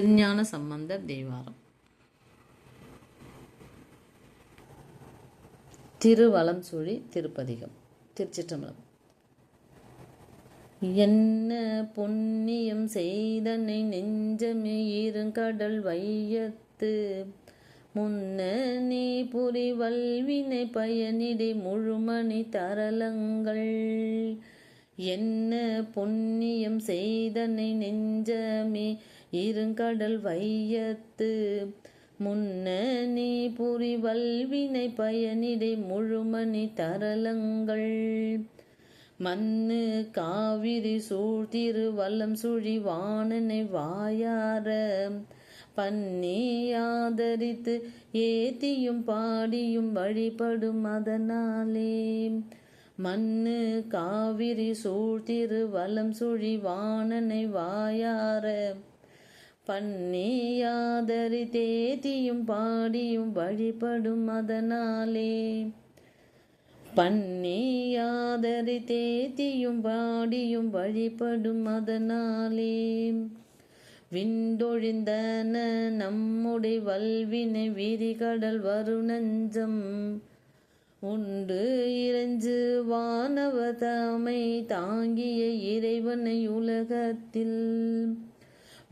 திருஞான சம்பந்தர் தேவாரம். திருவலம் சுழி திருப்பதிகம் திருச்சிற்றம்பலம். என்ன புண்ணியம் செய்தனை நெஞ்சமே இருங்கடல் வையத்து முன்ன நீ புரிவல்வினை பயனிடை முழுமணி தரலங்கள். என்ன புண்ணியம் செய்தனை நெஞ்சமே இருங்கடல் வையத்து முன்னணி நீ புரி வல்வினை பயனிடை முழுமணி தரலங்கள். மண்ணு காவிரி சூழ்திரு வல்லம் சுழி வாணனை வாயார. பன்னியாதரித்து ஏத்தியும் பாடியும் வழிபடும் அதனாலே. மண்ணு காவிரி சூழ்திரு வலம் சுழி வாணனை வாயார. பன்னியாதரி தேதியும் பாடியும் வழிபடும் அதனாலே. பன்னியாதரி தேதியும் பாடியும் வழிபடும் அதனாலே. விண்டொழிந்தன நம்முடைய வல்வினை விரிகடல் வருணஞ்சம் உண்டு இறைஞ்சு வானவ தமை தாங்கிய இறைவனை உலகத்தில்.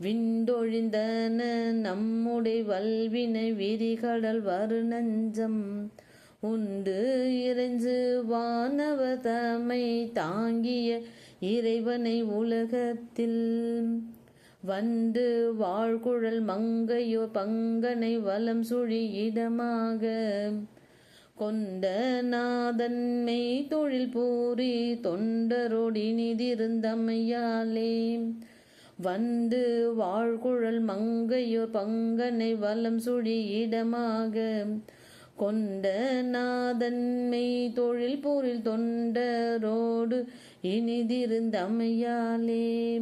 விண்டொழிந்தன நம்முடைய வல்வினை விரிகடல் வருணஞ்சம் உண்டு இறைஞ்சு வானவதமை தாங்கிய இறைவனை உலகத்தில். வந்து வாழ்குழல் மங்கையோ பங்கனை வலம் சுழி இடமாக. கொண்ட நாதன்மை தொழில் பூரி தொண்டரோடி நிதிருந்தமையாலே வந்து வாழ்குழல் மங்கையோர் பங்கனை வலம் சுழி இடமாக. கொண்ட நாதன்மை தொழில் போரில் தொண்டரோடு இனிதிருந்தமையாலே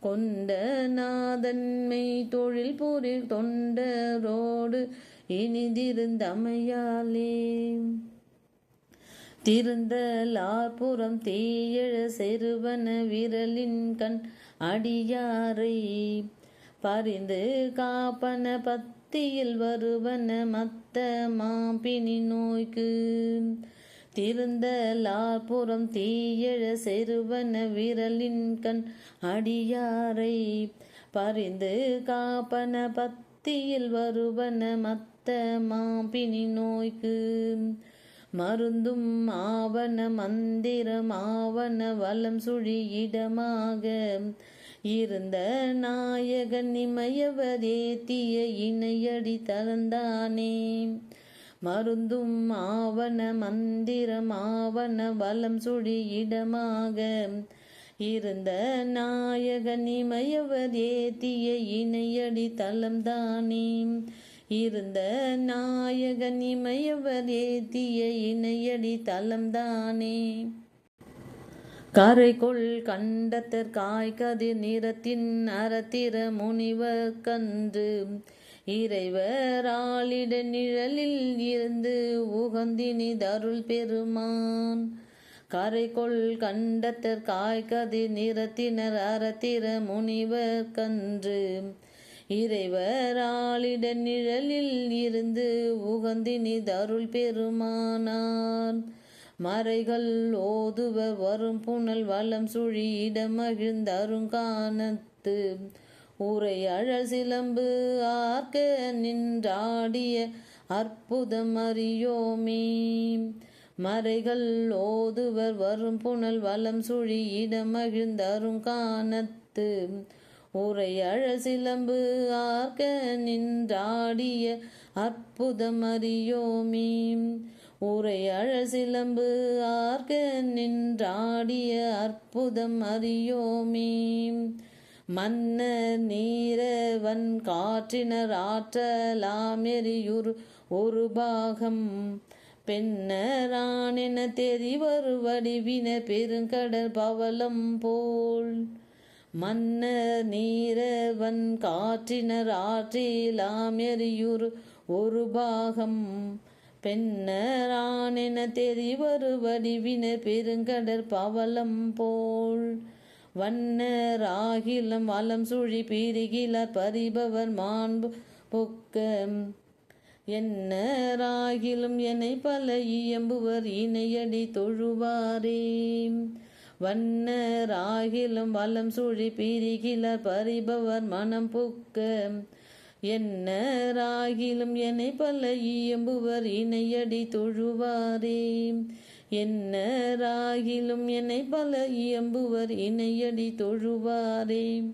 கொண்ட நாதன்மை தொழில் போரில் தொண்டரோடு இனிதிருந்தமையாலே திருந்தலார்புறம் தீயழ செருவன விரலின் கண் அடியாரை பறிந்து காப்பன பத்தியில் வருவன மத்த மாம்பினி நோய்க்கு. திருந்தலார்புறம் தீயழ செருவன விரலின் கண் அடியாரை பறிந்து காப்பன பத்தியில் வருவன மத்த மாம்பினி நோய்க்கு. மருந்தும் ஆவண மந்திரம் ஆவண வலம் சுழி இடமாக. இருந்த நாயகன் இமயவதேத்திய இணையடி தளந்தானே மருந்தும் ஆவண மந்திரம் ஆவண வலம் சுழி இடமாக. இருந்த நாயகன் இமயவதேத்திய இணையடி தளம்தானே இருந்த நாயகன் இமயவர் ஏத்திய இணையடி தலம்தானே கரைக்குள் கண்டத்தர் காய்கதிர் நிறத்தின் அறத்திர முனிவர் கன்று இறைவராளிட நிழலில் இருந்து உகந்தினி தருள் பெருமான் கரைக்குள் கண்டத்தர் காய்கதிர் நிறத்தினர் அறத்திர முனிவர் கன்று இறைவராளிட நிழலில் இருந்து உகந்தினி தருள் பெருமானார். மறைகள் ஓதுவர் வரும் புனல் வளம் சுழி இடமகிழ்ந்தருங்கானத்து உரை அழல் சிலம்பு ஆர்க்க நின்றாடிய அற்புதம் அறியோமே. மறைகள் ஓதுவர் வரும் புனல் வளம் சுழி இடமகிழ்ந்தருங்கானத்து உரை அழசிலம்பு ஆர்க்க நின்றாடிய அற்புதம் அறியோமே உரை அழசிலம்பு ஆர்க்க நின்றாடிய அற்புதம் அறியோமே மன்னர் நீரவன் காற்றினர் ஆற்றலாம் எரியுரு ஒரு பாகம். பெண்ணரானென தெரிவரு வடிவின பெருங்கடல் பவலம் போல். மன்னர் நீரவன் காற்றினர் ஆற்றிலாம் எரியுரு ஒரு பாகம். பெண்ணரானென தெரிவரு வடிவினர் பெருங்கடற் பவளம் போல். வண்ணராகிலம் வலம் சுழி பிரிகிலார் பறிபவர் மாண்பு பொக்க என்னராகிலும் என்னை பல இயம்புவர் இணையடி தொழுவாரே. வண்ணராகிலும் வலம் சுழி பிரிகிலார் பறிபவர் மனம் புக்க. என்னராகிலும் என்னை பல இயம்புவர் இணையடி தொழுவாரே. என்னராகிலும் என்னை பல இயம்புவர் இணையடி தொழுவாரே.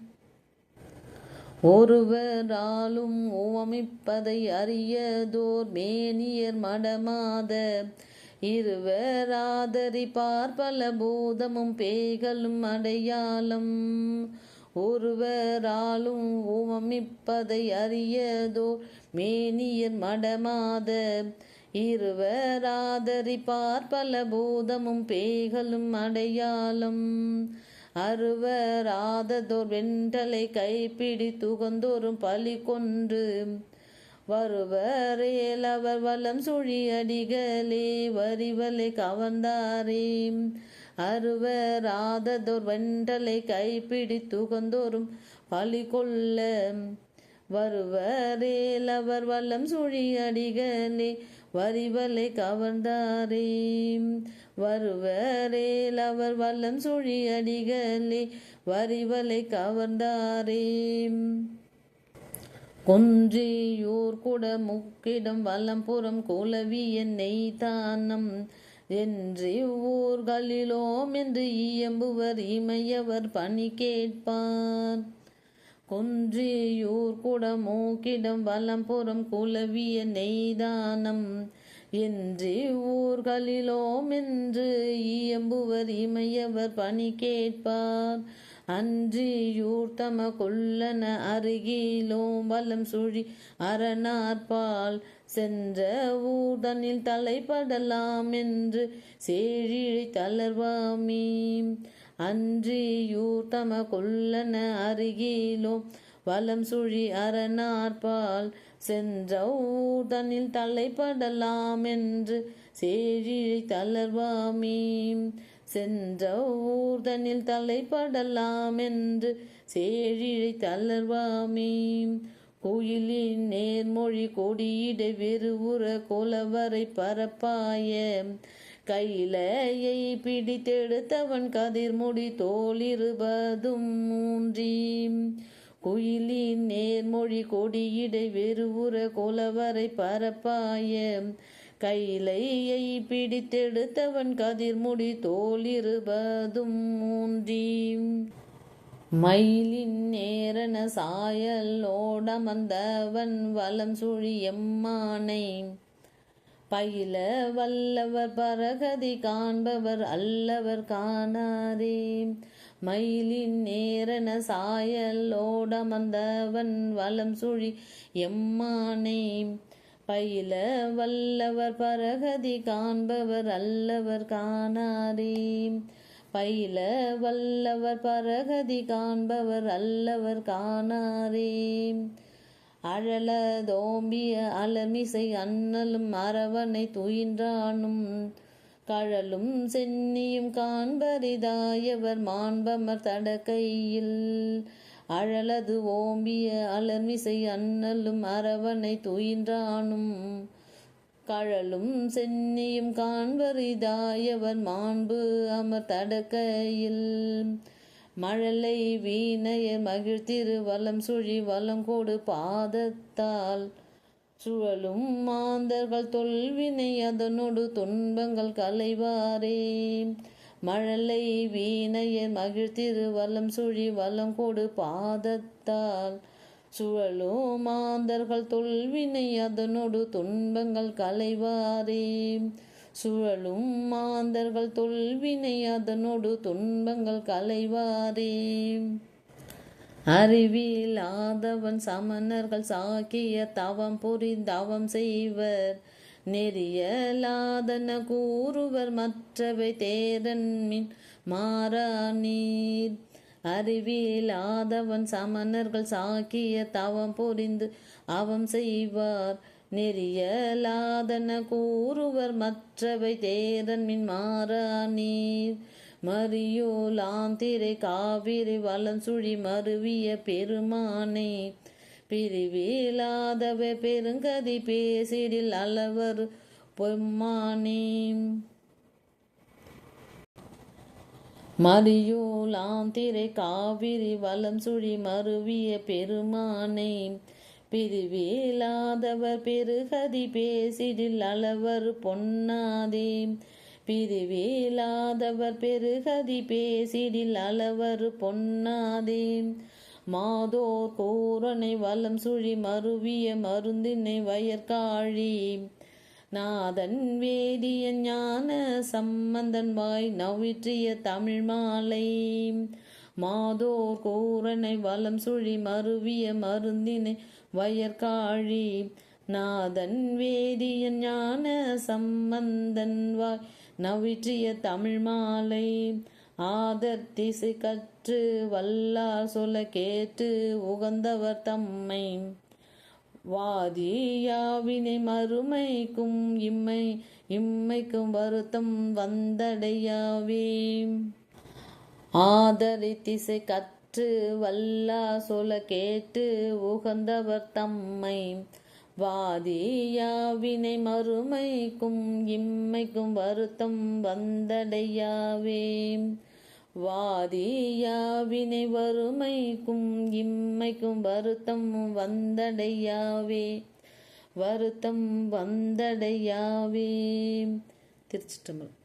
ஒருவராலும் ஓமிப்பதை அறியதோர் மேனியர் மடமாத. இருவராதரி பார்ப்பல பூதமும் பேய்களும் அடையாளம். ஒருவராலும் உவமிப்பதை அறியதோ மேனியர் மடமாத. இருவராதரி பார்ப்பல பூதமும் பேய்களும் அடையாளம். அருவராததோர் வெண்டலை கைப்பிடி துகந்தோறும் பலி கொன்று. வருவரேல் அவர் வலம் சுழி அடிகளே வரிவலை கவர்ந்தாரே. அருவராததோர் வெண்டலை கைப்பிடி துகந்தோறும் பழி கொள்ள. வருவரேல் அவர் வல்லம் சுழி அடிகளே வரிவலை கவர்ந்தாரே. வருவரேல் அவர் வல்லம் சுழி அடிகளே வரிவலை கவர்ந்தாரே. கொன்றியூர் குட முக்கிடம் வலம்புறம் குலவிய நெய்தானம் என்று ஊர்களிலோம் என்று இயம்புவர் இமையவர் பணி கேட்பார். கொன்றியூர் குட மூக்கிடம் வலம்புறம் குலவிய நெய்தானம் என்று ஊர்களிலோம் என்று இயம்புவர் இமையவர் பணி கேட்பார். அன்றியூர் தம கொல்லன அருகிலோம் வலம் சுழி அரணார்பால் சென்ற ஊதனில் தலைப்படலாம் என்று சேழிழை தளர்வாமீம் அன்றியூர் தம கொல்லன அருகிலோம் வலம் சுழி அரணார்பால் சென்ற ஊதனில் தலைப்படலாம் என்று சேழிழை தளர்வாமீம் சென்ற ஊர்தனில் தலைப்படலாம் என்று சேழிழை தளர்வாமே. கோயிலின் நேர்மொழி கொடியிட வெறுவுற கொலவரை பரப்பாய. கையிலையை பிடித்தெடுத்தவன் கதிர்முடி தோலிருபதும் மூன்றி குயிலின் நேர்மொழி கொடியிடை வெறுவுற கொலவரை பரப்பாய. கையிலையை பிடித்தெடுத்தவன் கதிர்முடி தோலிருபதும் மூன்றி. மயிலின் நேரன சாயல் ஓடமந்தவன் வலம் சுழி எம்மானை. பயில வல்லவர் பரகதி காண்பவர் அல்லவர் காணாரே மயிலின் நேரன சாயல் ஓடமந்தவன் வலம் சுழி எம்மானை. பயில வல்லவர் பரகதி காண்பவர் அல்லவர் காணாரே. பயில வல்லவர் பரகதி காண்பவர் அல்லவர் காணாரே. அழலதோம்பிய அலமிசை அண்ணலும் அரவனை துயின்றானும். கழலும் சென்னியும் காண்பரிதாயவர் மாண்பமர் தடக்கையில். அழலது ஓம்பிய அலர்மிசை அண்ணலும் அரவனை துயின்றானும். கழலும் சென்னியும் காண்பரிதாயவர் மாண்பு அமர் தடக்கையில். மழலை வீணைய மகிழ்த்திரு வலம் சுழி வலங்கோடு பாதத்தால். சுழலும் மாந்தர்கள் தொல்வினை அதனோடு துன்பங்கள் கலைவாரே மழலை வீணைய மகிழ்த்திரு வல்லம் சுழி வலங்கோடு பாதத்தால். சுழலும் மாந்தர்கள் தொல்வினை அதனோடு துன்பங்கள் கலைவாரே சுழலும் மாந்தர்கள் தொல்வினை அதனோடு துன்பங்கள் கலைவாரே அறிவிலாதவன் சமணர்கள் சாக்கிய தவம் புரிந்தவம் செய்வர். நெறியலாதன கூறுவர் மற்றவை தேரன் மின் மாறா நீர் அறிவியலாதவன் சமணர்கள் சாக்கிய தவம் புரிந்து அவம் செய்வார். நெறியலாதன கூறுவர் மற்றவை தேரன் மின் மாறா நீர் மரியோலாந்திரை காவிரி வளம் சுழி மருவிய பெருமானே. பிரிவிலாதவ பெருங்கதி பேசிடில் அளவர் பொம்மானே. மரியோலாம் திரை காவிரி வலம் சுழி மருவிய பெருமானே. பிரிவிலாதவர் பெருகதி பேசிடில் அளவர் பொன்னாதே. பிரிவிலாதவர் பெருகதி பேசிடில் அளவர் பொன்னாதே. மாதோர் கூரனை வலம் சுழி மருவிய மருந்தினை வயற்காழி. நாதன் வேதிய ஞான சம்பந்தன் வாய் நவிற்றிய தமிழ் மாலை. மாதோர் கூரனை வலம் சுழி மருவிய மருந்தினை வயற்காழி. நாதன் வேதிய ஞான சம்பந்தன் வாய் நவிற்றிய தமிழ் மாலை. ஆதர் திசை கற்று வல்லார் சொல்ல கேட்டு உகந்தவர் தம்மை. வாதியாவினை மறுமைக்கும் இம்மை இம்மைக்கும் வருத்தம் வந்தடையாவே. ஆதரி திசை கற்று வல்லா சொல கேட்டு உகந்தவர் தம்மை. வாதியாவினை மறுமைக்கும் இம்மைக்கும் வருத்தம் வந்தடையாவே. வாதியாவினை வறுமைக்கும் இம்மைக்கும் வருத்தம் வந்தடையாவே. வருத்தம் வந்தடையாவே. திருச்சிட்டம்பலம்